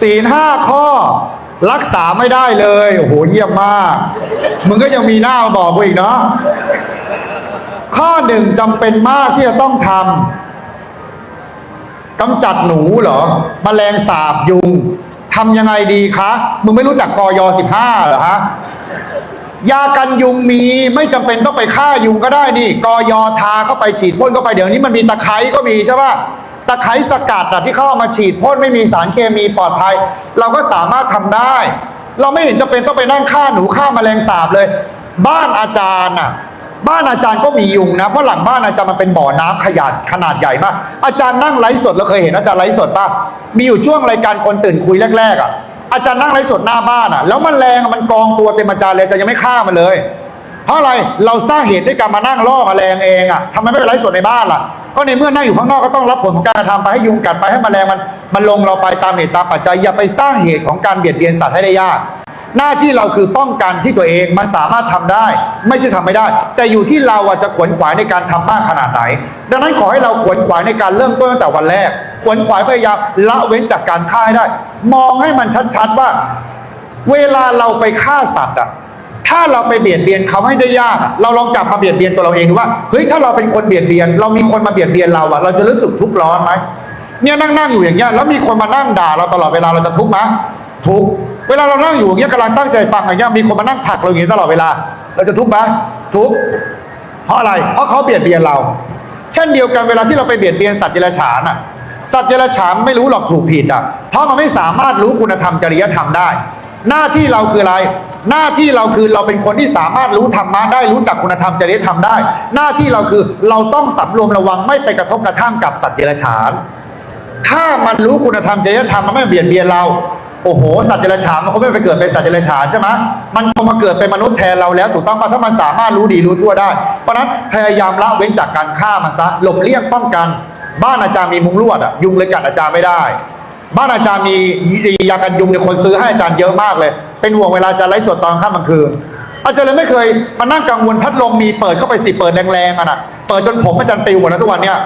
ศีลห้าข้อ รักษาไม่ได้เลยโอ้โหเยี่ยมมาก มึงก็ยังมีหน้ามาบอกกูอีกเนาะข้อหนึ่งจำเป็นมากที่จะต้องทำกำจัดหนูเหรอมแมลงสาบยุงทำยังไงดีคะมึงไม่รู้จักกอยสิบห้าเหรอฮะยากันยุงมีไม่จำเป็นต้องไปฆ่ายุงก็ได้นี่กอยทาเข้าไปฉีดพ่นเข้าไปเดี๋ยวนี้มันมีตะไคร้ก็มีใช่ปะ ตะไคร้สกัดอะที่เขาเอามาฉีดพ่นไม่มีสารเคมีปลอดภัย เราก็สามารถทำได้ เราไม่เห็นจำเป็นต้องไปนั่งฆ่าหนูฆ่าแมลงสาบเลย บ้านอาจารย์อะบ้านอาจารย์ก็มียุงนะเพราะหลังบ้านอาจารย์มันเป็นบ่อน้ำขยาดขนาดใหญ่มาก อาจารย์นั่งไลฟ์สดเราเคยเห็นอาจารย์ไลฟ์สดป่ะมีอยู่ช่วงรายการคนตื่นคุยแรกๆอะอาจารย์นั่งไลฟ์สดหน้าบ้านอะแล้วมันแรงมันกองตัวเต็มอาจารย์เลยอาจารย์ยังไม่ฆ่ามันเลย เพราะอะไรเราสร้างเหตุด้วยการมานั่งล่อแมลงเองอะทำไมไม่ไปไลฟ์สดในบ้านล่ะ ก็ในเมื่อนั่งอยู่ข้างนอกก็ต้องรับผลของการกระทำไปให้ยุงกัดไปให้แมลงมันมันลงเราไปตามเหตุตามปัจจัยอย่าไปสร้างเหตุของการเบียดเบียนสัตว์ให้ได้ยาก หน้าที่เราคือป้องกันที่ตัวเองมันสามารถทำได้ ไม่ใช่ทำไม่ได้ แต่อยู่ที่เราจะขวนขวายในการทำมากขนาดไหน ดังนั้นขอให้เราขวนขวายในการเริ่มต้นตั้งแต่วันแรก ขวนขวายพยายามละเว้นจากการฆ่าให้ได้ มองให้มันชัดๆว่า เวลาเราไปฆ่าสัตว์อะ ถ้าเราไปเบียดเบียนเขาให้ได้ยาก เราลองกลับมาเบียดเบียนตัวเราเองดูว่าเฮ้ยถ้าเราเป็นคนเบียดเบียน เรามีคนมาเบียดเบียนเราอะเราจะรู้สึกทุกข์ร้อนไหมเนี่ยนั่งนั่งอยู่อย่างเงี้ยแล้วมีคนมานั่งด่าเราตลอดเวลาเราจะทุกข์ไหมทุกข์เวลาเรานั่งอยู่อย่างเงี้ยกำลังตั้งใจฟังอย่างเงี้ยมีคนมานั่งผักเราอย่างเงี้ยตลอดเวลา เราจะทุกข์ไหมทุกข์เพราะอะไร เพราะเขาเบียดเบียนเรา เช่นเดียวกันเวลาที่เราไปเบียดเบียนสัตว์เดรัจฉานอะสัตว์เดรัจฉานไม่รู้หรอกถูกผิดอะเพราะมันไม่สามารถรู้คุณธรรมจริยธรรมได้ หน้าที่เราคืออะไร หน้าที่เราคือเราเป็นคนที่สามารถรู้ธรรมะได้รู้จักคุณธรรมจริยธรรมได้ หน้าที่เราคือเราต้องสำรวมระวังไม่ไปกระทบกระทั่งกับสัตว์เดรัจฉาน ถ้ามันรู้คุณธรรมจริยธรรมมันไม่เบียดเบียนเราโอ้โห สัตว์เดรัจฉานมันคงไม่ไปเกิดเป็นสัตว์เดรัจฉานใช่ไหมมันคงมาเกิดเป็นมนุษย์แทนเราแล้วถูกต้องป่ะถ้ามันสามารถรู้ดีรู้ชั่วได้ เพราะฉะนั้นพยายามละเว้นจากการฆ่ามันซะหลบเลี่ยงป้องกัน บ้านอาจารย์มีมุงลวดอะยุงเลยกัดอาจารย์ไม่ได้ บ้านอาจารย์มียากันยุงเนี่ยคนซื้อให้อาจารย์เยอะมากเลย เป็นห่วงเวลาจารย์ไลฟ์สดตอนค่ำกลางคืนอาจารย์เลยไม่เคยมานั่งกังวลพัดลมมีเปิดเข้าไปสิเปิดแรงๆอะนะเปิดจนผมอาจารย์ปิวหมดแล้วทุกวันเนี้ย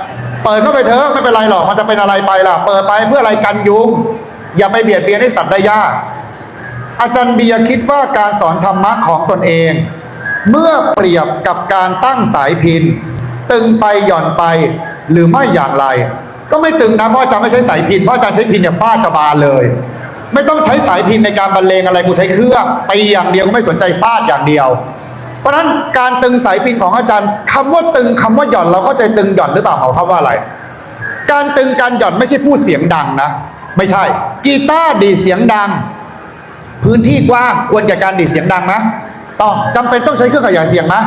เปิดเข้าไปเถอะไม่เป็นไรหรอกมันจะเป็นอะไรไปล่ะ เปิดไปเพื่ออะไรกันยุง อย่าไปเบียดเบียนให้สัตว์ได้ยากอาจารย์เบียร์คิดว่าการสอนธรรมะของตนเอง เมื่อเปรียบกับการตั้งสายพิน ตึงไปหย่อนไปหรือไม่อย่างไร ก็ไม่ตึงนะเพราะอาจารย์ไม่ใช้สายพินเพราะอาจารย์ใช้พินเนี่ยฟาดกระบาลเลย ไม่ต้องใช้สายพินในการบรรเลงอะไรกูใช้เครื่องไปอย่างเดียวก็ไม่สนใจฟาดอย่างเดียว เพราะฉะนั้นการตึงสายพินของอาจารย์คำว่าตึงคำว่าหย่อนเราเข้าใจตึงหย่อนหรือเปล่าเขาคำว่าอะไร การตึงการหย่อนไม่ใช่พูดเสียงดังนะ ไม่ใช่ กีตาร์ดีเสียงดัง พื้นที่กว้างควรแก่การดีเสียงดังนะต้องจำเป็นต้องใช้เครื่องขยายเสียงนะ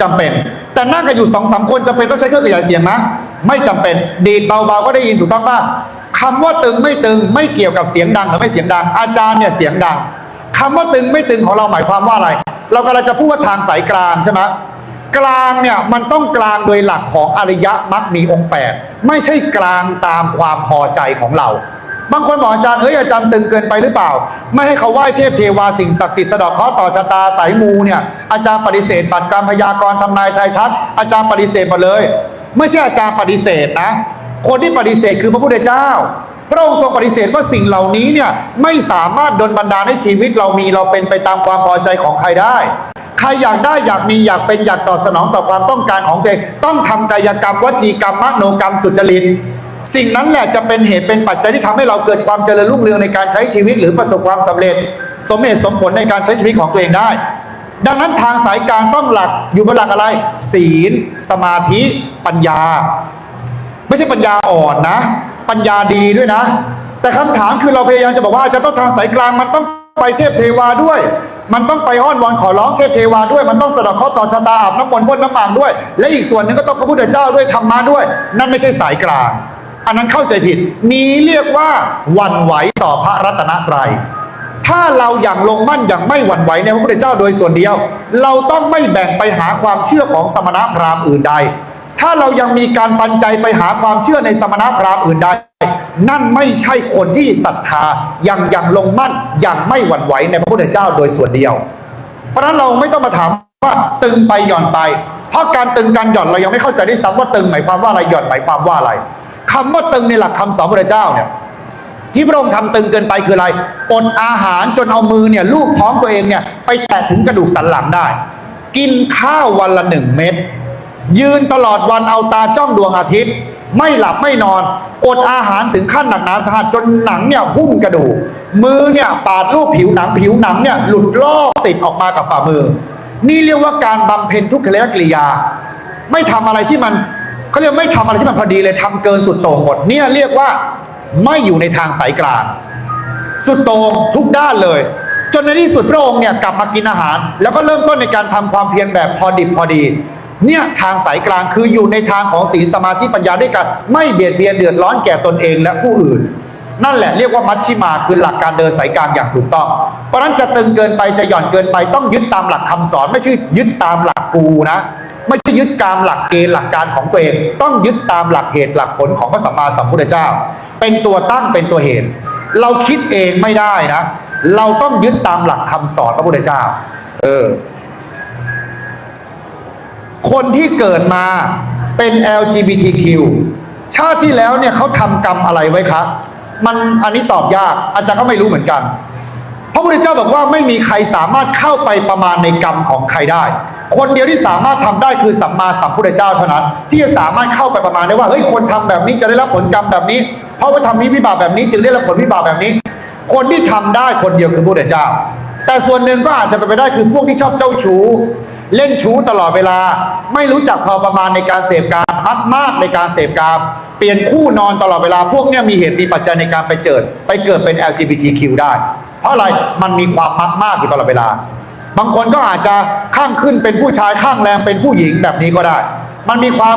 จำเป็น แต่นั่งกันอยู่สองสามคนจำเป็นต้องใช้เครื่องขยายเสียงนะไม่จำเป็นดีดเบาๆก็ได้ยินถูกต้องป่ะ คำว่าตึงไม่ตึงไม่เกี่ยวกับเสียงดังหรือไม่เสียงดัง อาจารย์เนี่ยเสียงดังคำว่าตึงไม่ตึงของเราหมายความว่าอะไร เรากำลังจะพูดว่าทางสายกลางใช่ไหมกลางเนี่ยมันต้องกลางโดยหลักของอริยมรรคมีองค์แปดไม่ใช่กลางตามความพอใจของเรา บางคนบอกอาจารย์เฮ้ยอาจารย์ตึงเกินไปหรือเปล่า ไม่ให้เขาไหว้เทพเทวาสิ่งศักดิ์สิทธิ์สะดอกเคราะห์ต่อชะตาสายมูเนี่ยอาจารย์ปฏิเสธปัดการพยากรทำนายไทยทักอาจารย์ปฏิเสธหมดเลย ไม่ใช่อาจารย์ปฏิเสธนะ คนที่ปฏิเสธคือพระพุทธเจ้า พระองค์ทรงปฏิเสธว่าสิ่งเหล่านี้เนี่ยไม่สามารถดลบันดาลให้ชีวิตเรามีเราเป็นไปตามความพอใจของใครได้ ใครอยากได้อยากมีอยากเป็นอยากตอบสนองต่อความต้องการของตัวเองต้องทำกายกรรมวจีกรรมมโนกรรมสุจริตสิ่งนั้นแหละจะเป็นเหตุเป็นปัจจัยที่ทำให้เราเกิดความเจริญรุ่งเรืองในการใช้ชีวิตหรือประสบความสำเร็จ สมเหตุสมผลในการใช้ชีวิตของตัวเองได้ ดังนั้นทางสายกลารต้องหลักอยู่บนหลักอะไร ศีล สมาธิ ปัญญา ไม่ใช่ปัญญาอ่อนนะ ปัญญาดีด้วยนะ แต่คำถามคือเราพยายามจะบอกว่าจะต้องทางสายกลางมันต้องไปเทพเทวาด้วย มันต้องไปอ้อนวอนขอร้องเทพเทวาด้วย มันต้องสะเดอกเคราะห์ต่อชะตาอาบน้ำมนต์พ่นน้ำหมากด้วย และอีกส่วนหนึ่งก็ต้องพระพุทธเจ้าด้วยธรรมะด้วย นั่นไม่ใช่สายกลาง อันนั้นเข้าใจผิด นี้เรียกว่าหวันไหวต่อพระรัตนตรัยถ้าเราอย่างลงมั่นอย่างไม่หวั่นไหวในพระพุทธเจ้าโดยส่วนเดียว เราต้องไม่แบ่งไปหาความเชื่อของสมณพราหมณ์อื่นใด ถ้าเรายังมีการปันใจไปหาความเชื่อในสมณพราหมณ์อื่นใดนั่นไม่ใช่คนที่ศรัทธายังยังลงมั่นอย่างไม่หวั่นไหวในพระพุทธเจ้าโดยส่วนเดียว เพราะนั้นเราไม่ต้องมาถามว่าตึงไปหย่อนไป เพราะการตึงการหย่อนเรายังไม่เข้าใจได้ซ้ำว่าตึงหมายความว่าอะไรหย่อนหมายความว่าอะไรคำว่าตึงในหลักคำสอนพระเจ้าเนี่ยที่พระองค์ทำตึงเกินไปคืออะไรอดอาหารจนเอามือเนี่ยลูบท้องตัวเองเนี่ยไปแตะถึงกระดูกสันหลังได้ กินข้าววันละหนึ่งเม็ด ยืนตลอดวันเอาตาจ้องดวงอาทิตย์ ไม่หลับไม่นอน อดอาหารถึงขั้นหนักหนาสาหัสจนหนังเนี่ยหุ้มกระดูกมือเนี่ยปาดรูปผิวหนังผิวหนังเนี่ยหลุดลอกติดออกมากับฝ่ามือ นี่เรียกว่าการบำเพ็ญทุกขกิริยา ไม่ทำอะไรที่มันเขาเรียกไม่ทำอะไรที่มันพอดีเลยทำเกินสุดโต่งหมดเนี่ยเรียกว่าไม่อยู่ในทางสายกลาง สุดโต่งทุกด้านเลย จนในที่สุดพระองค์เนี่ยกลับมากินอาหาร แล้วก็เริ่มต้นในการทำความเพียรแบบพอดิบพอดี เนี่ยทางสายกลางคืออยู่ในทางของศีลสมาธิปัญญาด้วยกัน ไม่เบียดเบียนเดือดร้อนแก่ตนเองและผู้อื่น นั่นแหละเรียกว่ามัชชิมาคือหลักการเดินสายกลางอย่างถูกต้อง เพราะฉะนั้นจะตึงเกินไปจะหย่อนเกินไปต้องยึดตามหลักคำสอน ไม่ใช่ยึดตามหลักกูนะ ไม่ใช่ยึดตามหลักเกณฑ์หลักการของตัวเอง ต้องยึดตามหลักเหตุหลักผลของพระสัมมาสัมพุทธเจ้า เป็นตัวตั้งเป็นตัวเหตุ เราคิดเองไม่ได้นะ เราต้องยึดตามหลักคำสอนพระพุทธเจ้า เออ คนที่เกิดมาเป็น LGBTQ ชาติที่แล้วเนี่ยเขาทำกรรมอะไรไว้ครับ มันอันนี้ตอบยากอาจารย์ก็ไม่รู้เหมือนกัน พระพุทธเจ้าบอกว่าไม่มีใครสามารถเข้าไปประมาณในกรรมของใครได้ คนเดียวที่สามารถทำได้คือสัมมาสัมพุทธเจ้าเท่านั้น ที่จะสามารถเข้าไปประมาณได้ว่าเฮ้ยคนทำแบบนี้จะได้รับผลกรรมแบบนี้ เพราะว่าทำนี้วิบากแบบนี้ จึงได้รับผลวิบากแบบนี้ คนที่ทำได้คนเดียวคือพระพุทธเจ้าแต่ส่วนหนึ่งก็อาจจะเป็นไปได้คือพวกที่ชอบเจ้าชู้ เล่นชู้ตลอดเวลา ไม่รู้จักพอประมาณในการเสพการมักมากในการเสพการเปลี่ยนคู่นอนตลอดเวลาพวกเนี้ยมีเหตุมีปัจจัยในการไปเจิด ไปเกิดเป็น LGBTQ ได้ เพราะอะไรมันมีความมักมากอยู่ตลอดเวลา บางคนก็อาจจะข้างขึ้นเป็นผู้ชายข้างแรงเป็นผู้หญิงแบบนี้ก็ได้ มันมีความ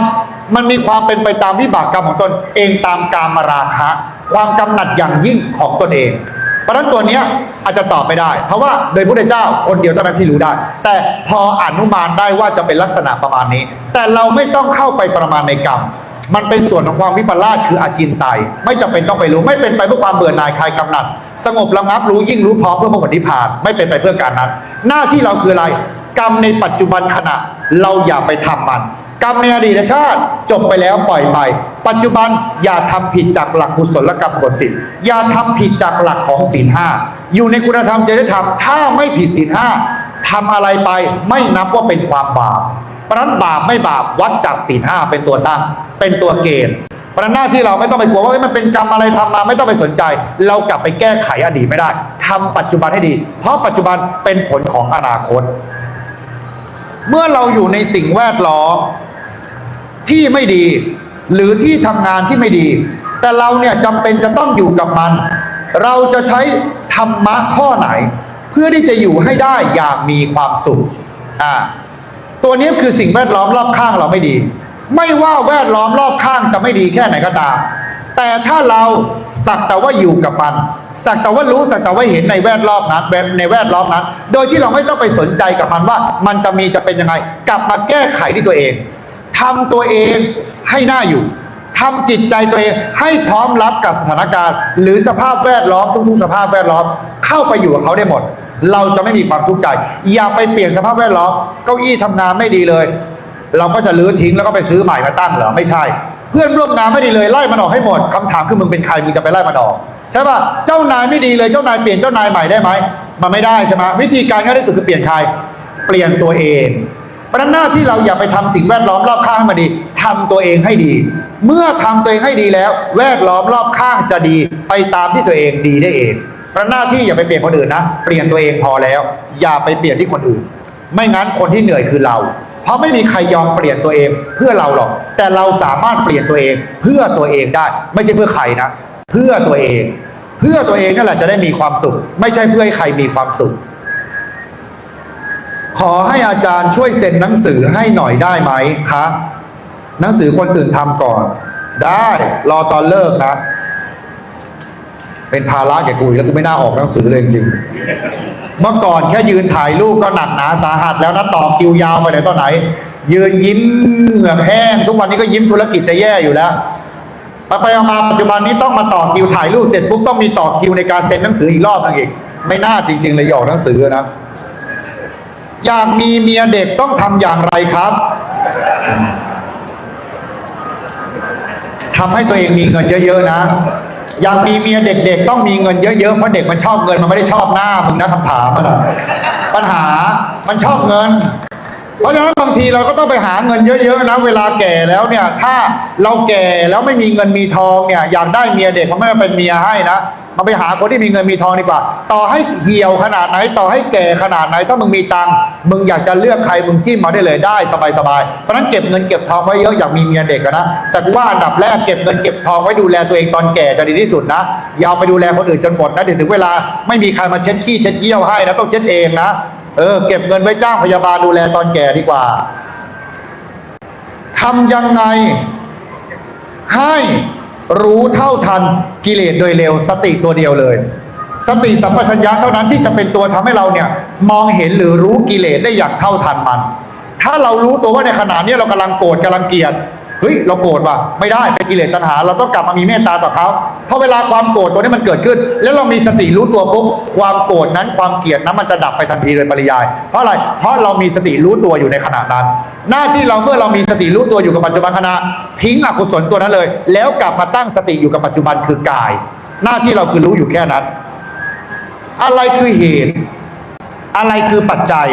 มันมีความเป็นไปตามวิบากกรรมของตนเองตามกามราคะ ความกำหนัดอย่างยิ่งของตนเอง เพราะฉะนั้นตัวเนี้ยอาจจะตอบไม่ได้ เพราะว่าโดยพระเจ้าคนเดียวเท่านั้นที่รู้ได้ แต่พออนุมานได้ว่าจะเป็นลักษณะประมาณนี้ แต่เราไม่ต้องเข้าไปประมาณในกรรม มันเป็นส่วนของความวิปลาสคืออาจินไตยไม่จำเป็นต้องไปรู้ ไม่เป็นไปเพื่อความเบื่อหน่ายคลายกำหนัด สงบระงับรู้ยิ่งรู้พร้อมเพื่อพระผลนิพพานไม่เป็นไปเพื่อการนั้น หน้าที่เราคืออะไร กรรมในปัจจุบันขณะ เราอย่าไปทำมัน กรรมในอดีตชาติจบไปแล้วปล่อยไป ปัจจุบันอย่าทำผิดจากหลักกุศลกรรมบทสิบอย่าทำผิดจากหลักของศีลห้าอยู่ในคุณธรรมจริยธรรมถ้าไม่ผิดศีลห้าทำอะไรไปไม่นับว่าเป็นความบาปเพราะนั้นบาปไม่บาปวัดจากศีลห้าเป็นตัวตั้ง เป็นตัวเกณฑ์เพราะหน้าที่เราไม่ต้องไปกลัวว่ามันเป็นกรรมอะไรทำมาไม่ต้องไปสนใจ เรากลับไปแก้ไขอดีตไม่ได้ทำปัจจุบันให้ดี เพราะปัจจุบันเป็นผลของอนาคต เมื่อเราอยู่ในสิ่งแวดล้อมที่ไม่ดี หรือที่ทำงานที่ไม่ดี แต่เราเนี่ยจำเป็นจะต้องอยู่กับมัน เราจะใช้ธรรมะข้อไหน เพื่อที่จะอยู่ให้ได้อย่างมีความสุขอ่าตัวนี้คือสิ่งแวดล้อมรอบข้างเราไม่ดี ไม่ว่าแวดล้อมรอบข้างจะไม่ดีแค่ไหนก็ตาม แต่ถ้าเราสักแต่ว่าอยู่กับมัน สักแต่ว่ารู้สักแต่ว่าเห็นในแวดล้อมนั้นในแวดล้อมนั้น โดยที่เราไม่ต้องไปสนใจกับมันว่า มันจะมีจะเป็นยังไง กลับมาแก้ไขที่ตัวเองทำตัวเองให้หน่าอยู่ทำจิตใจตัวเองให้พร้อมรับกับสถานการณ์ หรือสภาพแวดล้อมทุกๆสภาพแวดล้อมเข้าไปอยู่กับเขาได้หมด เราจะไม่มีความทุกข์ใจ อย่าไปเปลี่ยนสภาพแวดล้อมเก้าอี้ทำงานไม่ดีเลย เราก็จะลื้อทิ้งแล้วก็ไปซื้อใหม่มาตั้งเหรอไม่ใช่ เพื่อนร่วมงานไม่ดีเลยไล่มันออกให้หมดคำถามคือมึงเป็นใครมึงจะไปไล่มันออกใช่ป่ะเจ้านายไม่ดีเลยเจ้านายเปลี่ยนเจ้านายใหม่ได้ไหมมันไม่ได้ใช่ไหมวิธีการง่ายที่สุดคือเปลี่ยนใครเปลี่ยนตัวเองเพราะนั้นหน้าที่เราอย่าไปทำสิ่งแวดล้อมรอบข้างให้มันดีทำตัวเองให้ดี เมื่อทำตัวเองให้ดีแล้ว แวดล้อมรอบข้างจะดีไปตามที่ตัวเองดีได้เองเพราะหน้าที่อย่าไปเปลี่ยนคนอื่นนะเปลี่ยนตัวเองพอแล้ว อย่าไปเปลี่ยนที่คนอื่น ไม่งั้นคนที่เหนื่อยคือเรา เพราะไม่มีใครยอมเปลี่ยนตัวเองเพื่อเราหรอก แต่เราสามารถเปลี่ยนตัวเองเพื่อตัวเองได้ ไม่ใช่เพื่อใครนะ เพื่อตัวเอง เพื่อตัวเองนั่นแหละจะได้มีความสุข ไม่ใช่เพื่อให้ใครมีความสุข ขอให้อาจารย์ช่วยเซ็นหนังสือให้หน่อยได้ไหมคะหนังสือคนอื่นทำก่อน ได้รอตอนเลิกนะเป็นภาระแก่กูแล้วกูไม่น่าออกหนังสือเลยจริง เมื่อก่อนแค่ยืนถ่ายรูปก็หนักหนาสาหัสแล้วนะต่อคิวยาวไปไหนตอนไหน ยืนยิ้มเหงื่อแห้ง ทุกวันนี้ก็ยิ้มธุรกิจจะแย่อยู่แล้วไปไปๆมาปัจจุบันนี้ต้องมาต่อคิวถ่ายรูปเสร็จปุ๊บต้องมีต่อคิวในการเซ็นหนังสืออีกรอบนึงอีก ไม่น่าจริง ๆ เลยออกหนังสือนะอยากมีเมียเด็กต้องทำอย่างไรครับทำให้ตัวเองมีเงินเยอะ ๆ นะ อยากมีเมียเด็กๆ ต้องมีเงินเยอะๆ เพราะเด็กมันชอบเงินมันไม่ได้ชอบหน้ามึงนะคำถามมันอะปัญหามันชอบเงิน เพราะฉะนั้นบางทีเราก็ต้องไปหาเงินเยอะๆนะเวลาแก่แล้วเนี่ย ถ้าเราแก่แล้วไม่มีเงินมีทองเนี่ย อยากได้เมียเด็กเขาไม่ได้เป็นเมียให้นะมาไปหาคนที่มีเงินมีทองดีกว่า ต่อให้เหี่ยวขนาดไหน ต่อให้แก่ขนาดไหนถ้ามึงมีตังมึงอยากจะเลือกใครมึงจิ้มมาได้เลยได้สบายๆเพราะฉะนั้นเก็บเงินเก็บทองไว้เยอะอยากมีเมียเด็กนะแต่กูว่าอันดับแรกเก็บเงินเก็บทองไว้ดูแลตัวเองตอนแก่จะดีที่สุดนะอย่าเอาไปดูแลคนอื่นจนหมดนะเดี๋ยวถึงเวลาไม่มีใครมาเช็ดขี้เช็ดเยี่ยวให้นะต้องเช็ดเองนะ เออ เก็บเงินไว้จ้างพยาบาลดูแลตอนแก่ดีกว่าทำยังไง ให้รู้เท่าทันกิเลสโดยเร็ว สติตัวเดียวเลย สติสัมปชัญญะเท่านั้นที่จะเป็นตัวทำให้เราเนี่ย มองเห็นหรือรู้กิเลสได้อย่างเท่าทันมัน ถ้าเรารู้ตัวว่าในขณะนี้เรากำลังโกรธกำลังเกลียด เฮ้ยเราโกรธว่ะไม่ได้เป็นกิเลสตัณหา เราต้องกลับมามีเมตตาต่อเขาเพราะเวลาความโกรธตัวนี้มันเกิดขึ้น แล้วเรามีสติรู้ตัวปุ๊บความโกรธนั้นความเกลียดนั้นมันจะดับไปทันทีโดยปริยาย เพราะอะไรเพราะเรามีสติรู้ตัวอยู่ในขณะนั้น หน้าที่เราเมื่อเรามีสติรู้ตัวอยู่กับปัจจุบันขณะทิ้งอกุศลตัวนั้นเลย แล้วกลับมาตั้งสติอยู่กับปัจจุบันคือกาย หน้าที่เราคือรู้อยู่แค่นั้น อะไรคือเหตุ อะไรคือปัจจัย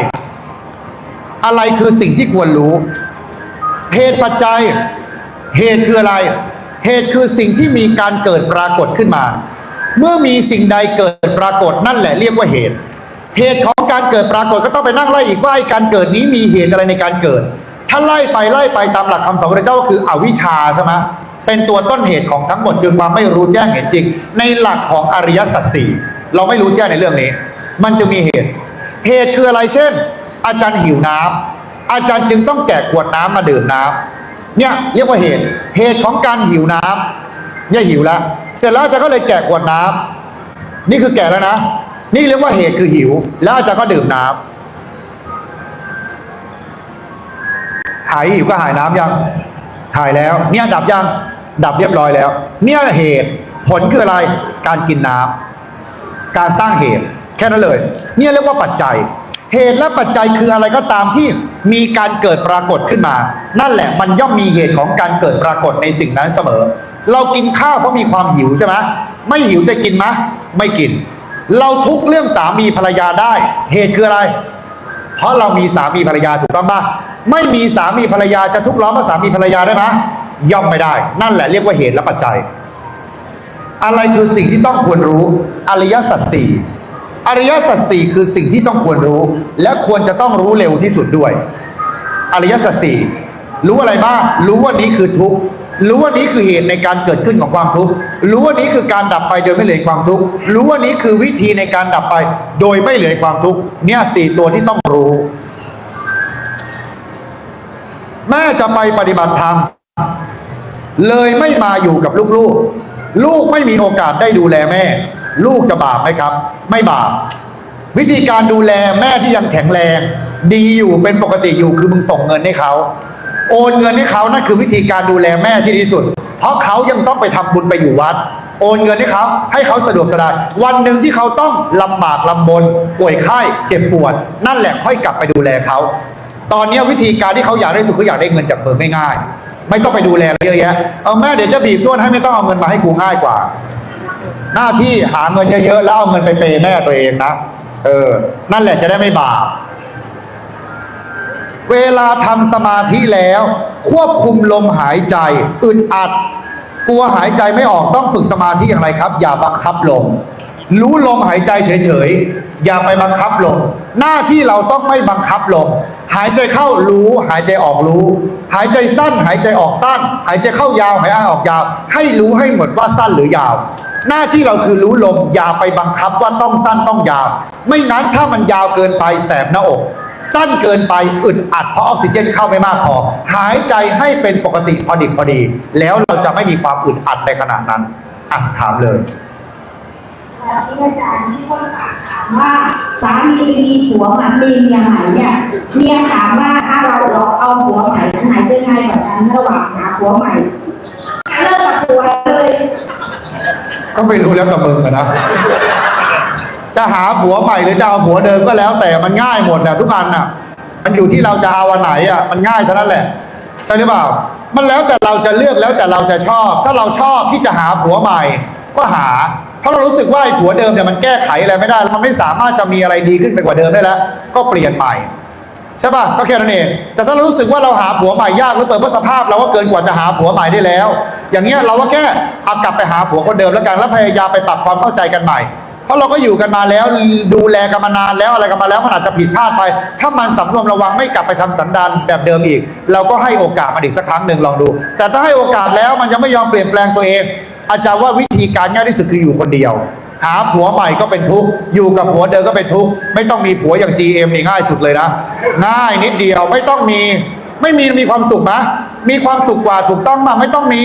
อะไรคือสิ่งที่ควรรู้ เหตุปัจจัย เหตุคืออะไร เหตุคือสิ่งที่มีการเกิดปรากฏขึ้นมา เมื่อมีสิ่งใดเกิดปรากฏนั่นแหละเรียกว่าเหตุ เหตุของการเกิดปรากฏก็ต้องไปนั่งไล่อีกว่าไอ้การเกิดนี้มีเหตุอะไรในการเกิด ถ้าไล่ไปไล่ไปตามหลักคำสอนพระเจ้าก็คืออวิชชาใช่ไหมเป็นตัวต้นเหตุของทั้งหมดคือความไม่รู้แจ้งเห็นจริง ในหลักของอริยสัจสี่เราไม่รู้แจ้งในเรื่องนี้ มันจะมีเหตุ เหตุคืออะไรเช่น อาจารย์หิวน้ำ อาจารย์จึงต้องแกะขวดน้ำมาดื่มน้ำเนี่ยเรียกว่าเหตุเหตุของการหิวน้ำเนี่ยหิวแล้วเสร็จแล้วอาจารย์ก็เลยแกะขวดน้ำนี่คือแกะแล้วนะ นี่เรียกว่าเหตุคือหิว แล้วอาจารย์ก็ดื่มน้ำหายหิวก็หายน้ำยังหายแล้ว เนี่ยดับยังดับเรียบร้อยแล้ว เนี่ยเหตุผลคืออะไรการกินน้ำการสร้างเหตุ แค่นั้นเลย เนี่ยเรียกว่าปัจจัย เหตุและปัจจัยคืออะไรก็ตามที่มีการเกิดปรากฏขึ้นมา นั่นแหละมันย่อมมีเหตุของการเกิดปรากฏในสิ่งนั้นเสมอ เรากินข้าวเพราะมีความหิวใช่ไหมไม่หิวจะกินไหมไม่กิน เราทุกเรื่องสามีภรรยาได้ เหตุคืออะไร เพราะเรามีสามีภรรยาถูกต้องปะไม่มีสามีภรรยาจะทุกข์ร้อนเพราะสามีภรรยาได้ไหมย่อมไม่ได้ นั่นแหละเรียกว่าเหตุและปัจจัย อะไรคือสิ่งที่ต้องควรรู้อริยสัจสี่ อริยสัจสี่คือสิ่งที่ต้องควรรู้ และควรจะต้องรู้เร็วที่สุดด้วย อริยสัจสี่รู้อะไรบ้างรู้ว่านี้คือทุกข์รู้ว่านี้คือเหตุในการเกิดขึ้นของความทุกข์รู้ว่านี้คือการดับไปโดยไม่เหลือความทุกข์รู้ว่านี้คือวิธีในการดับไป โดยไม่เหลือความทุกข์เนี่ยสี่ตัวที่ต้องรู้ แม่จะไปปฏิบัติธรรมเลยไม่มาอยู่กับลูกๆ ลูกไม่มีโอกาสได้ดูแลแม่ ลูกจะบาปไหมครับ ไม่บาป วิธีการดูแลแม่ที่ยังแข็งแรง ดีอยู่เป็นปกติอยู่คือมึงส่งเงินให้เขา โอนเงินให้เขานั่นคือวิธีการดูแลแม่ที่ดีสุด เพราะเขายังต้องไปทำบุญไปอยู่วัด โอนเงินให้เขาให้เขาสะดวกสบายวันหนึ่งที่เขาต้องลำบากลำบน ป่วยไข้เจ็บปวด นั่นแหละค่อยกลับไปดูแลเขาตอนนี้วิธีการที่เขาอยากได้สุดเขาอยากได้เงินจากเบิกง่ายๆไม่ต้องไปดูแลอะไรเยอะแยะ เอาแม่เดี๋ยวจะบีบนวดให้ไม่ต้องเอาเงินมาให้กูง่ายกว่า หน้าที่หาเงินเยอะๆแล้วเอาเงินไปเปย์แม่ตัวเองนะเออ นั่นแหละจะได้ไม่บาปเวลาทำสมาธิแล้ว ควบคุมลมหายใจ อึดอัด กลัวหายใจไม่ออกต้องฝึกสมาธิอย่างไรครับ อย่าบังคับลมรู้ลมหายใจเฉยๆอย่าไปบังคับลมหน้าที่เราต้องไม่บังคับลมหายใจเข้ารู้ หายใจออกรู้ หายใจสั้น หายใจออกสั้น หายใจเข้ายาวหายใจออกยาว ให้รู้ให้หมดว่าสั้นหรือยาว หน้าที่เราคือรู้ลมอย่าไปบังคับว่าต้องสั้นต้องยาว ไม่งั้นถ้ามันยาวเกินไปแสบหน้าอก สั้นเกินไปอึดอัดเพราะออกซิเจนเข้าไม่มากพอหายใจให้เป็นปกติพอดิบพอดี แล้วเราจะไม่มีความอึดอัดในขณะนั้นอะถามเลยที่อาจารย์ที่คนถามว่าสามีมีผัวใหม่มีเมียใหม่เนี่ยเมียถามว่าถ้าเราเราเอาผัวใหม่อันไหนจะง่ายกว่ากันระหว่างหาผัวใหม่เลิกกับผัวเลย ก็ไม่รู้แล้วกับมึงอะนะ จะหาผัวใหม่หรือจะเอาผัวเดิมก็แล้ว แต่มันง่ายหมดอะทุกอันอะมันอยู่ที่เราจะเอาวันไหนอะ มันง่ายเท่านั้นแหละใช่หรือเปล่า มันแล้วแต่เราจะเลือกแล้วแต่เราจะชอบ ถ้าเราชอบที่จะหาผัวใหม่ ก็หาเพราะเรารู้สึกว่าไอ้ผัวเดิมเนี่ยมันแก้ไขอะไรไม่ได้แล้วมันไม่สามารถจะมีอะไรดีขึ้นไปกว่าเดิมได้แล้ว ก็เปลี่ยนใหม่ ใช่ป่ะก็แค่นั้นเองแต่ถ้าเรารู้สึกว่าเราหาผัวใหม่ยากหรือเปล่าเพราสภาพเราก็เกินกว่าจะหาผัวใหม่ได้แล้ว อย่างเงี้ยเราก็แค่เอากลับไปหาผัวคนเดิมแล้วกันแล้วพยายามไปปรับความเข้าใจกันใหม่ เพราะเราก็อยู่กันมาแล้วดูแลกันมานานแล้วอะไรกันมาแล้วมันอาจจะผิดพลาดไป ถ้ามันสำรวมระวังไม่กลับไปทำสันดานแบบเดิมอีก เราก็ให้โอกาสมันอีกสักครั้งหนึ่งลองดู แต่ถ้าให้โอกาสแล้วมันยังไม่ยอมเปลี่ยนแปลงตัวเองอาจารย์ว่าวิธีการง่ายที่สุดคืออยู่คนเดียว หาผัวใหม่ก็เป็นทุกข์อยู่กับผัวเดิมก็เป็นทุกข์ไม่ต้องมีผัวอย่าง GM นี่ง่ายสุดเลยนะ ง่ายนิดเดียวไม่ต้องมีไม่มีมีความสุขนะมีความสุขกว่าถูกต้องมาไม่ต้องมี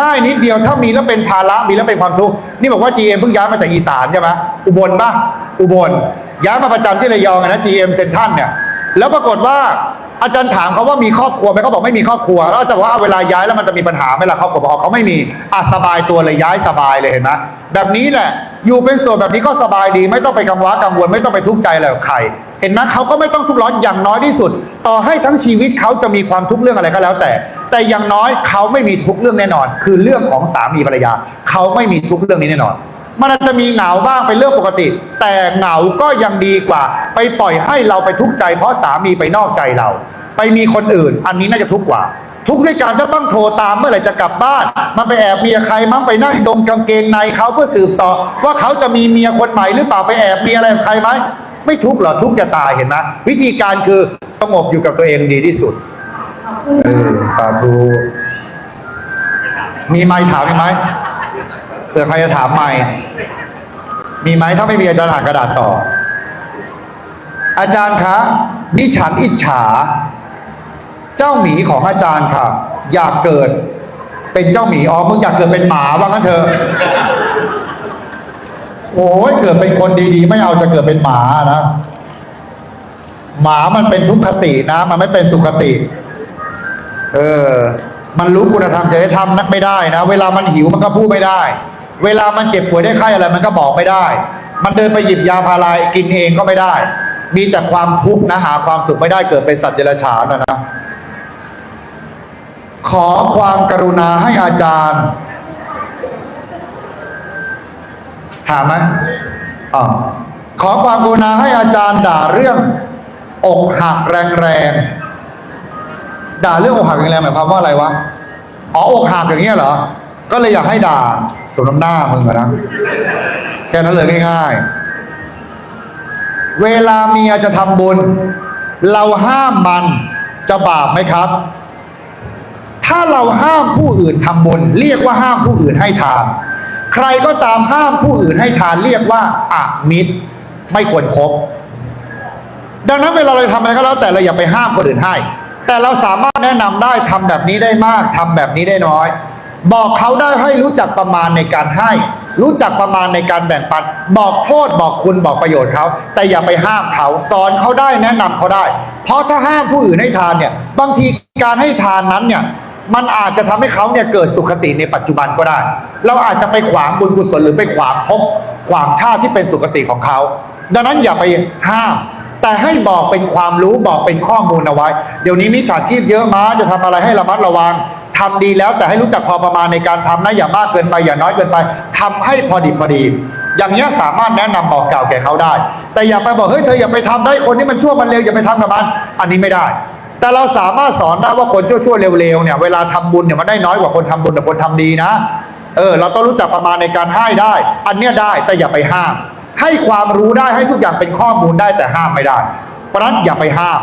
ง่ายนิดเดียวถ้ามีแล้วเป็นภาระมีแล้วเป็นความทุกข์นี่บอกว่า GM เพิ่งย้ายมาจากอีสานใช่ไหมอุบลปะอุบลย้ายมาประจำที่ระยองอะนะ GM เซ็นทันเนี่ยแล้วปรากฏว่า อาจารย์ถามเขาว่ามีครอบครัวไหมเขาบอกไม่มีครอบครัว แล้วอาจารย์ว่าเอาเวลาย้ายแล้วมันจะมีปัญหาไหมล่ะครอบครัวบอกเขาไม่มีอะสบายตัวเลยย้ายสบายเลยเห็นไหมแบบนี้แหละ อยู่เป็นโสดแบบนี้ก็สบายดี ไม่ต้องไปกังวลกังวลไม่ต้องไปทุกข์ใจอะไรกับใคร เห็นไหมเขาก็ไม่ต้องทุกข์ร้อนอย่างน้อยที่สุด ต่อให้ทั้งชีวิตเขาจะมีความทุกข์เรื่องอะไรก็แล้วแต่ แต่อย่างน้อยเขาไม่มีทุกข์เรื่องแน่นอน คือเรื่องของสามีภรรยา เขาไม่มีทุกข์เรื่องนี้แน่นอน มันอาจจะมีเหงาบ้างเป็นเรื่องปกติ แต่เหงาก็ยังดีกว่า ไปปล่อยให้เราไปทุกข์ใจ เพราะสามีไปนอกใจเรา ไปมีคนอื่น อันนี้น่าจะทุกข์กว่า ทุกข์ด้วยการจะต้องโทรตามเมื่อไหร่จะกลับบ้าน มันไปแอบเมียใครมั้งไปนั่งดมกางเกงในเขาเพื่อสืบเสอบว่าเขาจะมีเมียคนใหม่หรือเปล่าไปแอบมีอะไรกับใครไหมไม่ทุกข์หรอทุกข์จะตายเห็นไหมวิธีการคือสงบอยู่กับตัวเองดีที่สุดขอบคุณเออสาธุมีไม้ถามมีไหมเผื่อใครจะถามไม้มีไหมถ้าไม่มีอาจารย์อ่ากระดาษต่อ อาจารย์คะดิฉันอิจฉา เจ้าหมีของอาจารย์ค่ะ อยากเกิด เป็นเจ้าหมีอ๋อมึงอยากเกิดเป็นหมาว่างั้นเถอะโอ้ยเกิดเป็นคนดีๆ ไม่เอาจะเกิดเป็นหมานะหมามันเป็นทุกขตินะ มันไม่เป็นสุขติ เออ มันรู้คุณธรรมจะได้ทำนักไม่ได้นะ เวลามันหิวมันก็พูดไม่ได้ เวลามันเจ็บป่วยได้ไข้อะไรมันก็บอกไม่ได้ มันเดินไปหยิบยาพารากินเองก็ไม่ได้ มีแต่ความทุกข์นะหาความสุขไม่ได้เกิดเป็นสัตว์เดรัจฉานนะนะ ขอความกรุณาให้อาจารย์ ถามไหมอ๋อขอความกรุณาให้อาจารย์ด่าเรื่องอกหักแรงๆ ด่าเรื่องอกหักแรงๆหมายความว่าอะไรวะ อ๋ออกหักอย่างเงี้ยเหรอ ก็เลยอยากให้ด่าสมน้ำหน้ามึงอะนะแค่นั้นเลยง่ายๆ เวลาเมียจะทำบุญ เราห้ามมันจะบาปไหมครับ ถ้าเราห้ามผู้อื่นทำบุญ เรียกว่าห้ามผู้อื่นให้ทาน ใครก็ตามห้ามผู้อื่นให้ทานเรียกว่าอามิตร ไม่ควรครบดังนั้นเวลาเราทำอะไรก็แล้วแต่เราอย่าไปห้ามคนอื่นให้ แต่เราสามารถแนะนำได้ทำแบบนี้ได้มากทำแบบนี้ได้น้อย บอกเขาได้ให้รู้จักประมาณในการให้ รู้จักประมาณในการแบ่งปัน บอกโทษบอกคุณบอกประโยชน์เขา แต่อย่าไปห้ามเขาสอนเขาได้แนะนำเขาได้ เพราะถ้าห้ามผู้อื่นให้ทานเนี่ย บางทีการให้ทานนั้นเนี่ยมันอาจจะทำให้เขาเนี่ยเกิดสุขติในปัจจุบันก็ได้ เราอาจจะไปขวางบุญกุศลหรือไปขวางภพขวางชาติที่เป็นสุขติของเขา ดังนั้นอย่าไปห้าม แต่ให้บอกเป็นความรู้บอกเป็นข้อมูลเอาไว้ เดี๋ยวนี้มิจฉาชีพเยอะมาจะทำอะไรให้ระมัดระวัง ทำดีแล้วแต่ให้รู้จักพอประมาณในการทำนะอย่ามากเกินไปอย่าน้อยเกินไปทำให้พอดีพอดี อย่างนี้ยสามารถแนะนำบอกกล่าวแก่เขาได้ แต่อย่าไปบอกเฮ้ยเธออย่าไปทำได้คนที่มันชั่วมันเลวอย่าไปทำกับมันอันนี้ไม่ได้ แต่เราสามารถสอนได้ว่าคนชั่วๆเร็วๆเนี่ยเวลาทำบุญเนี่ยมันได้น้อยกว่าคนทำบุญแต่คนทำดีนะ เออ เราต้องรู้จักประมาณในการให้ได้ อันเนี้ยได้แต่อย่าไปห้าม ให้ความรู้ได้ให้ทุกอย่างเป็นข้อมูลได้แต่ห้ามไม่ได้ เพราะนั้นอย่าไปห้าม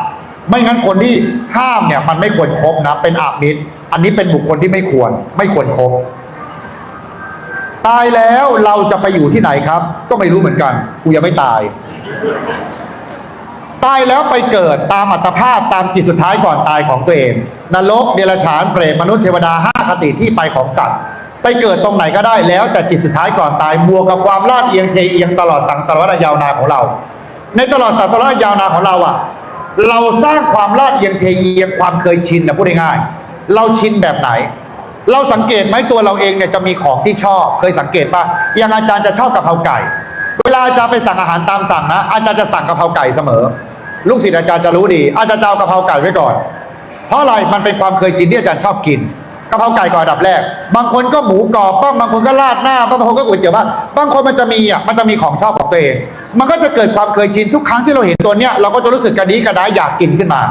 ไม่งั้นคนที่ห้ามเนี่ยมันไม่ควรครบนะเป็นอามิตร อันนี้เป็นบุคคลที่ไม่ควร ไม่ควรครบตายแล้วเราจะไปอยู่ที่ไหนครับ ก็ไม่รู้เหมือนกันกูยังไม่ตาย ตายแล้วไปเกิดตามอัตภาพตามจิตสุดท้ายก่อนตายของตัวเองนรกเดรัจฉานเปรตมนุษย์เทวดาห้าคติที่ไปของสัตว์ ไปเกิดตรงไหนก็ได้แล้ว แต่จิตสุดท้ายก่อนตายบวกกับความลาดเอียงเทเอียงตลอดสังสารวัฏยาวนานของเรา ในตลอดสังสารวัฏยาวนานของเราอะ เราสร้างความลาดเอียงเทเอียงความเคยชินนะพูดง่ายๆ เราชินแบบไหน เราสังเกตไหมตัวเราเองเนี่ยจะมีของที่ชอบ เคยสังเกตป่ะอย่างอาจารย์จะชอบกะเพราไก่ เวลาอาจารย์ไปสั่งอาหารตามสั่งนะอาจารย์จะสั่งกะเพราไก่เสมอ ลูกศิษย์อาจารย์จะรู้ดี อาจารย์จะเอากะเพราไก่ไว้ก่อน เพราะอะไรมันเป็นความเคยชินที่อาจารย์ชอบกินกะเพราไก่ก่อนอันดับแรก บางคนก็หมูกรอบบ้างบางคนก็ราดหน้าบ้างบางคนก็ก๋วยเตี๋ยวบ้างบางคนมันจะมีอะมันจะมีของชอบของตัวเอง มันก็จะเกิดความเคยชินทุกครั้งที่เราเห็นตัวเนี้ยเราก็จะรู้สึกกระดีกระดายอยากกินขึ้นมา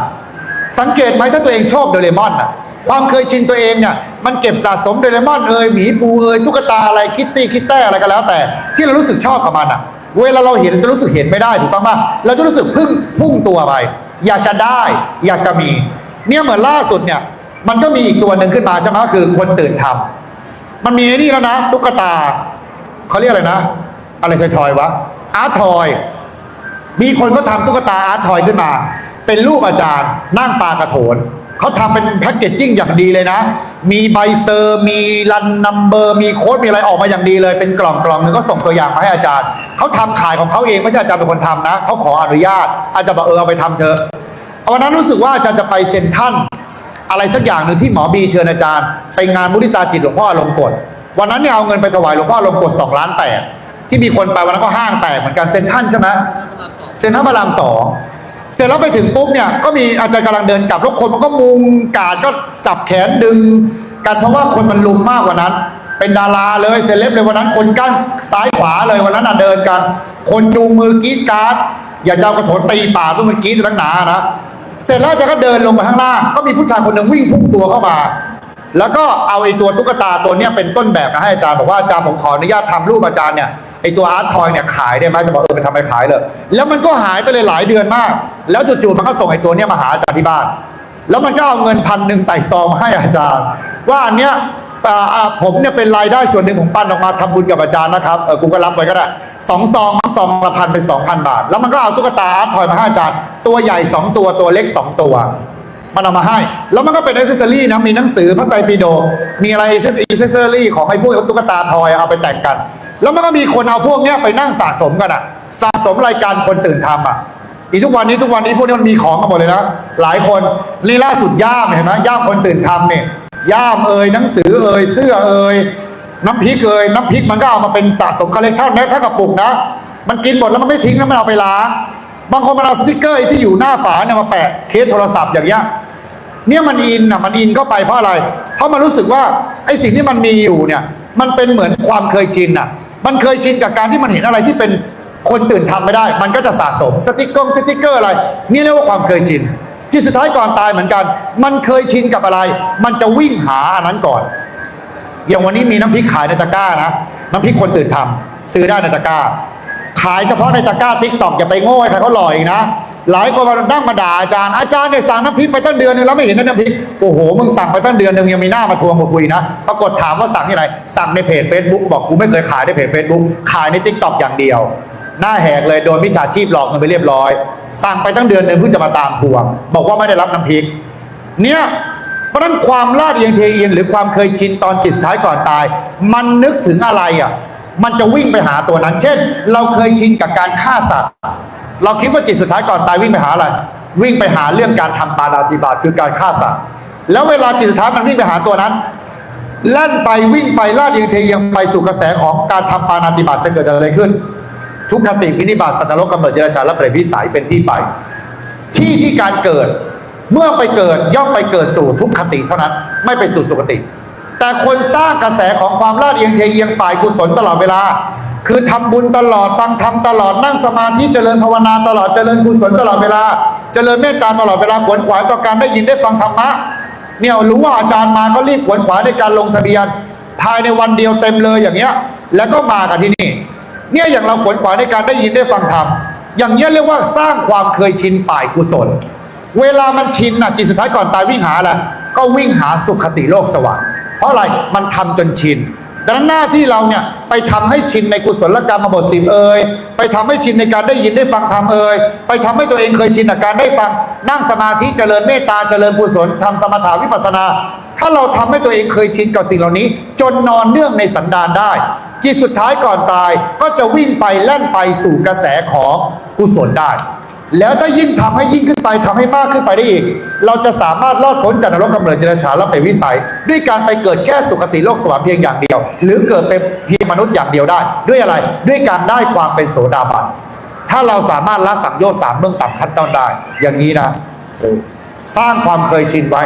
สังเกตไหมถ้าตัวเองชอบโดเรมอนอะ ความเคยชินตัวเองเนี่ยมันเก็บสะสมโดเรมอนเอยหมีภูเอยตุ๊กตาอะไรคิตตี้คิตเต้อะไรก็แล้วแต่ ที่เรารู้สึกชอบกับมันอะ เวลาเราเห็นเราจะรู้สึกเห็นไม่ได้ถูกต้องป่ะเราจะรู้สึกพึ่งพุ่งตัวไปอยากจะได้ อยากจะมี เนี่ยเหมือนล่าสุดเนี่ย มันก็มีอีกตัวหนึ่งขึ้นมาใช่ไหมคือคนตื่นทำมันมีไอ้นี่แล้วนะตุ๊กตาเขาเรียกอะไรนะ อะไรทอยๆวะอาร์ตทอย มีคนเขาทำตุ๊กตาอาร์ตทอยขึ้นมา เป็นรูปอาจารย์นั่งปลากระโถน เขาทำเป็นแพ็กเกจจิ้งอย่างดีเลยนะ มีใบเซอร์ มีรันนัมเบอร์ มีโค้ด มีอะไรออกมาอย่างดีเลย เป็นกล่องกล่องหนึ่งก็ส่งตัวอย่างมาให้อาจารย์ เขาทำขายของเขาเองไม่ใช่อาจารย์เป็นคนทำนะ เขาขออนุญาต อาจารย์บอกเออเอาไปทำเถอะวันนั้นรู้สึกว่าอาจารย์จะไปเซ็นทรัลอะไรสักอย่างหนึ่งที่หมอบีเชิญอาจารย์ ไปงานมุทิตาจิตหลวงพ่ออลงกฎวันนั้นเนี่ยเอาเงินไปถวายหลวงพ่ออลงกฎสองล้านแปดที่มีคนไปวันนั้นก็ห้างแตกเหมือนกันเซ็นทรัลใช่ไหมเซ็นทรัลพระรามสอง เสร็จแล้วไปถึงปุ๊บเนี่ยก็มีอาจารย์กำลังเดินกลับแล้วคนมันก็มุงกาดก็จับแขนดึงกันเพราะว่าคนมันลุมมากกว่านั้น เป็นดาราเลยเซเลบเลยวันนั้นคนกั้นซ้ายขวาเลยวันนั้นน่ะเดินกัน คนจูงมือกีดการ์ดอย่าจะเอากระโถนตีป่ากเพื่อมันกีดตั้งหนานะเสร็จแล้วอาจารย์ก็เดินลงไปข้างล่างก็มีผู้ชายคนหนึ่งวิ่งพุ่งตัวเข้ามาแล้วก็เอาไอ้ตัวตุ๊กตาตัวเนี้ยเป็นต้นแบบมาให้อาจารย์บอกว่าอาจารย์ผมขออนุญาตทำรูปอาจารย์เนี่ย ไอตัวอาร์ตทอยเนี่ยขายได้ไหมจะบอกเออไปทำไปขายเลย แล้วมันก็หายไปเลยหลายเดือนมาก แล้วจู่ๆมันก็ส่งไอตัวเนี้ยมาหาอาจารย์ที่บ้าน แล้วมันก็เอาเงินพันหนึ่งใส่ซองมาให้อาจารย์ ว่าอันเนี้ยอ่าอ่าผมเนี่ยเป็นรายได้ส่วนหนึ่งผมปั้นออกมาทำบุญกับอาจารย์นะครับเออกูก็รับไว้ก็ได้สองซองซองละพันเป็นสองพันบาทแล้วมันก็เอาตุ๊กตาอาร์ตทอยมาให้อาจารย์ ตัวใหญ่สองตัวตัวเล็กสองตัว มันเอามาให้ แล้วมันก็เป็นอ c เซอรี่นะ มีหนังสือพระไตรปิฎกมีอะไรอ c เซอรี่ของไอ้พวกตุ๊กตาทอยเอาไปแต่งกัน แล้วมันก็มีคนเอาพวกเนี้ยไปนั่งสะสมกันอะสะสมรายการคนตื่นทำอะอีทุกวันนี้ทุกวันนี้พวกนี้มันมีของกันหมดเลยนะหลายคนนี่ล่าสุดย่ามเห็นไหมย่ามคนตื่นทำเนี่ยย่ามเอ่ยหนังสือเอ่ยเสื้อเอ่ยน้ำพริกเอ่ยน้ำพริกมันก็เอามาเป็นสะสมคอลเลกชันแม้ถ้ากระปุกนะ มันกินหมดแล้วมันไม่ทิ้งแล้วมันเอาไปล้าง บางคนมันเอาสติกเกอร์ที่อยู่หน้าฝาเนี่ยมาแปะเคสโทรศัพท์อย่างเงี้ยเนี่ยมันอินอะมันอินเข้าไปเพราะอะไร เพราะมันรู้สึกว่าไอ้สิ่งที่มันมีอยู่เนี่ย มันเป็นเหมือนความเคยชินอะ มันเคยชินกับการที่มันเห็นอะไรที่เป็นคนตื่นทำไม่ได้ มันก็จะสะสมสติกเกอร์สติกเกอร์อะไร นี่เรียกว่าความเคยชินจิตสุดท้ายก่อนตายเหมือนกัน มันเคยชินกับอะไร มันจะวิ่งหาอันนั้นก่อน อย่างวันนี้มีน้ำพริกขายในตะกร้านะ น้ำพริกคนตื่นทำซื้อได้ในตะกร้า ขายเฉพาะในตะกร้าทิกตอกอย่าไปโง่ใครเขาหล่อยนะ หลายคนมานั่งมาด่าอาจารย์อาจารย์เนี่ยสั่งน้ำพริกไปตั้งเดือนหนึงแล้วไม่เห็นน้ำพริกโอ้โหมึงสั่งไปตั้งเดือนหนึงยังมีหน้ามาทวงมาคุยนะปรากฏถามว่าสั่งที่ไหนสั่งในเพจ Facebook บอกกูไม่เคยขายในเพจ Facebook ขายในทิกตอกอย่างเดียว หน้าแหกเลยโดนมิจฉาชีพหลอกเงินไปเรียบร้อย สั่งไปตั้งเดือนหนึ่งเพิ่งจะมาตามทวง บอกว่าไม่ได้รับน้ำพริก เนี่ยเพราะนั้นความลาดเอียงเทเอียงหรือความเคยชินตอนจิตสุดท้ายก่อนตาย มันนึกถึงอะไรอะ มันจะวิ่งไปหาตัวนั้น เช่น เราเคยชินกับการฆ่าสัตว์ เราคิดว่าจิตสุดท้ายก่อนตายวิ่งไปหาอะไร วิ่งไปหาเรื่องการทำปาณาติบาตคือการฆ่าสัตว์ แล้วเวลาจิตสุดท้ายมันวิ่งไปหาตัวนั้นแล่นไปวิ่งไปลาดเอียงเทียงไปสู่กระแสของการทำปาณาติบาตจะเกิดอะไรขึ้น ทุกขติพินิบาตสัตว์นรกกำเนิดเดรัจฉานและเปรตวิสัยเป็นที่ไป ที่ที่การเกิดเมื่อไปเกิดย่อมไปเกิดสู่ทุกขติเท่านั้น ไม่ไปสู่สุคติ แต่คนสร้างกระแสของความลาดเอียงเทเอียงฝ่ายกุศลตลอดเวลา คือทำบุญตลอดฟังธรรมตลอดนั่งสมาธิเจริญภาวนาตลอดเจริญกุศลตลอดเวลา เจริญเมตตาตลอดเวลาขวนขวายต่อการได้ยินได้ฟังธรรมะเนี่ยรู้ว่าอาจารย์มาก็รีบขวนขวายในการลงทะเบียน ภายในวันเดียวเต็มเลยอย่างเงี้ย แล้วก็มากันที่นี่ เนี่ยอย่างเราขวนขวายในการได้ยินได้ฟังธรรมอย่างเงี้ยเรียกว่าสร้างความเคยชินฝ่ายกุศล เวลามันชินน่ะจิตสุดท้ายก่อนตายวิ่งหาอะไรก็วิ่งหาสุขติโลกสวรรค์ เพราะอะไรมันทำจนชินดังนั้นหน้าที่เราเนี่ยไปทำให้ชินในกุศลกรรมบทสิบเอ่ยไปทำให้ชินในการได้ยินได้ฟังธรรมเอ่ยไปทำให้ตัวเองเคยชินกับการได้ฟังนั่งสมาธิเจริญเมตตาเจริญกุศลทำสมถาวิปัสสนา ถ้าเราทำให้ตัวเองเคยชินกับสิ่งเหล่านี้ จนนอนเนื่องในสันดานได้ จิตสุดท้ายก่อนตายก็จะวิ่งไปแล่นไปสู่กระแสของกุศลได้ แล้วถ้ายิ่งทำให้ยิ่งขึ้นไปทำให้มากขึ้นไปได้อีก เราจะสามารถรอดพ้นจากนรกกำเนิดเดรัจฉานและไปวิสัย ด้วยการไปเกิดแค่สุคติโลกสวรรค์เพียงอย่างเดียว หรือเกิดเป็นเพียงมนุษย์อย่างเดียวได้ ด้วยอะไรด้วยการได้ความเป็นโสดาบันถ้าเราสามารถละสังโยชน์สามเบื้องต่ำขั้นต้นได้อย่างนี้นะสร้างความเคยชินไว้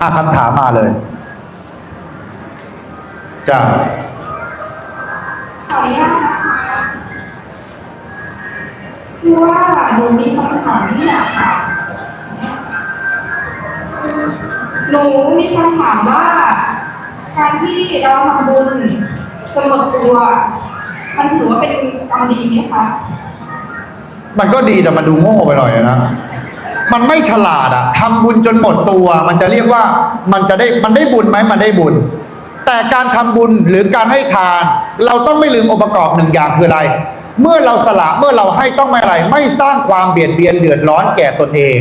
อะคำถามมาเลยจ้าขออนุญาตนะ คือว่าหนูมีคำถามที่อยากถามหนูมีคำถามว่า การที่เราทำบุญจนหมดตัว มันถือว่าเป็นกรรมดีไหมคะมันก็ดีแต่มันดูโง่ไปหน่อยนะ มันไม่ฉลาดอะทำบุญจนหมดตัว มันจะเรียกว่ามันจะได้มันได้บุญไหมมันได้บุญ แต่การทำบุญหรือการให้ทาน เราต้องไม่ลืมองค์ประกอบหนึ่งอย่างคืออะไร เมื่อเราสละเมื่อเราให้ต้องไม่อะไร ไม่สร้างความเบียดเบียนเดือดร้อนแก่ตนเอง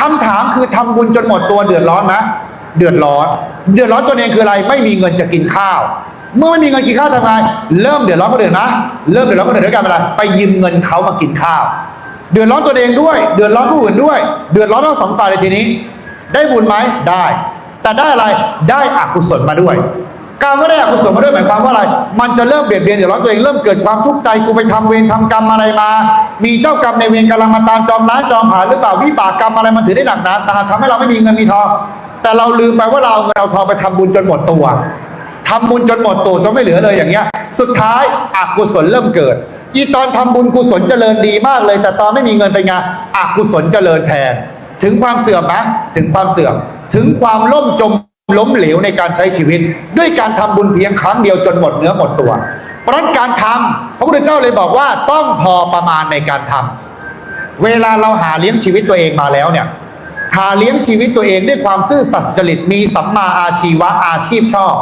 คำถามคือทำบุญจนหมดตัวเดือดร้อนนะเดือดร้อน เดือดร้อนตัวเองคืออะไร ไม่มีเงินจะกินข้าว เมื่อไม่มีเงินกินข้าวทำไงเริ่มเดือดร้อนคนอื่นนะเริ่มเดือดร้อนคนอื่นด้วยการอะไรไปยืมเงินเขามากินข้าว เดือดร้อนตัวเองด้วย เดือดร้อนผู้อื่นด้วย เดือดร้อนทั้งสองฝ่ายเลยทีนี้ ได้บุญไหมได้ แต่ได้อะไรได้อกุศลมาด้วย การไม่ได้อกุศลมาด้วยหมายความว่าอะไร มันจะเริ่มเบียดเบียนเดือดร้อนตัวเองเริ่มเกิดความทุกข์ใจกูไปทำเวรทำกรรมอะไรมา มีเจ้ากรรมในเวรกำลังมาตามจองร้ายจองผ่านหรือเปล่าวิบากกรรมอะไรมันถือได้หนักหนาสาหัสทำให้เราไม่มีเงินมีทองแต่เราลืมไปว่าเราเอาเงินเอาทองไปทำบุญจนหมดตัวทำบุญจนหมดตัวจนไม่เหลือเลยอย่างเงี้ย สุดท้ายอกุศลเริ่มเกิด อีตอนทำบุญกุศลเจริญดีมากเลย แต่ตอนไม่มีเงินไปไงอกุศลเจริญแทน ถึงความเสื่อมนะถึงความเสื่อมถึงความล่มจม ล้มเหลวในการใช้ชีวิต ด้วยการทำบุญเพียงครั้งเดียวจนหมดเนื้อหมดตัว เพราะนั้นการทำพระพุทธเจ้าเลยบอกว่าต้องพอประมาณในการทำเวลาเราหาเลี้ยงชีวิตตัวเองมาแล้วเนี่ยหาเลี้ยงชีวิตตัวเองด้วยความซื่อสัตย์จริตมีสัมมาอาชีวะอาชีพชอบ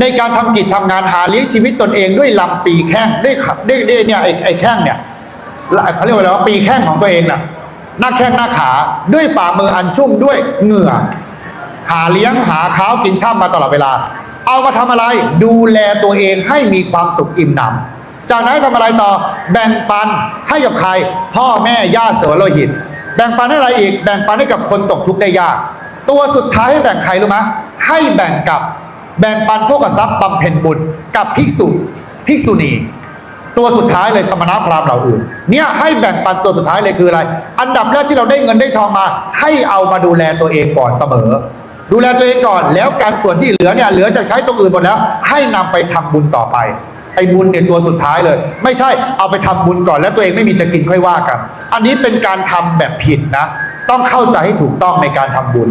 ในการทำกิจทำงานหาเลี้ยงชีวิตตนเองด้วยลำปีแข้งด้วยขด้วยด้วยเนี่ยไอ้ไอ้แข้งเนี่ยเขาเรียกว่าอะไรว่าปีแข้งของตัวเองน่ะหน้าแข้งหน้าขาด้วยฝ่ามืออันชุ่มด้วยเหงื่อ หาเลี้ยงหาข้าวกินช่ำมาตลอดเวลา เอามาทำอะไร ดูแลตัวเองให้มีความสุขอิ่มหนำจากนั้นทำอะไรต่อ แบ่งปันให้กับใคร พ่อแม่ญาติเสือโลหิต แบ่งปันให้อะไรอีก แบ่งปันให้กับคนตกทุกข์ได้ยาก ตัวสุดท้ายให้แบ่งใครรู้ไหมให้แบ่งกับแบ่งปันพวกทรัพย์บำเพ็ญบุญกับภิกษุภิกษุณีตัวสุดท้ายเลยสมณพราหมณ์เหล่าอื่น เนี่ยให้แบ่งปันตัวสุดท้ายเลยคืออะไร อันดับแรกที่เราได้เงินได้ทองมา ให้เอามาดูแลตัวเองก่อนเสมอ ดูแลตัวเองก่อนแล้วการส่วนที่เหลือเนี่ยเหลือจากใช้ตรงอื่นหมดแล้ว ให้นำไปทำบุญต่อไปไอ้บุญเนี่ยตัวสุดท้ายเลย ไม่ใช่เอาไปทำบุญก่อนแล้วตัวเองไม่มีจะกินค่อยว่ากัน อันนี้เป็นการทำแบบผิดนะ ต้องเข้าใจให้ถูกต้องในการทำบุญ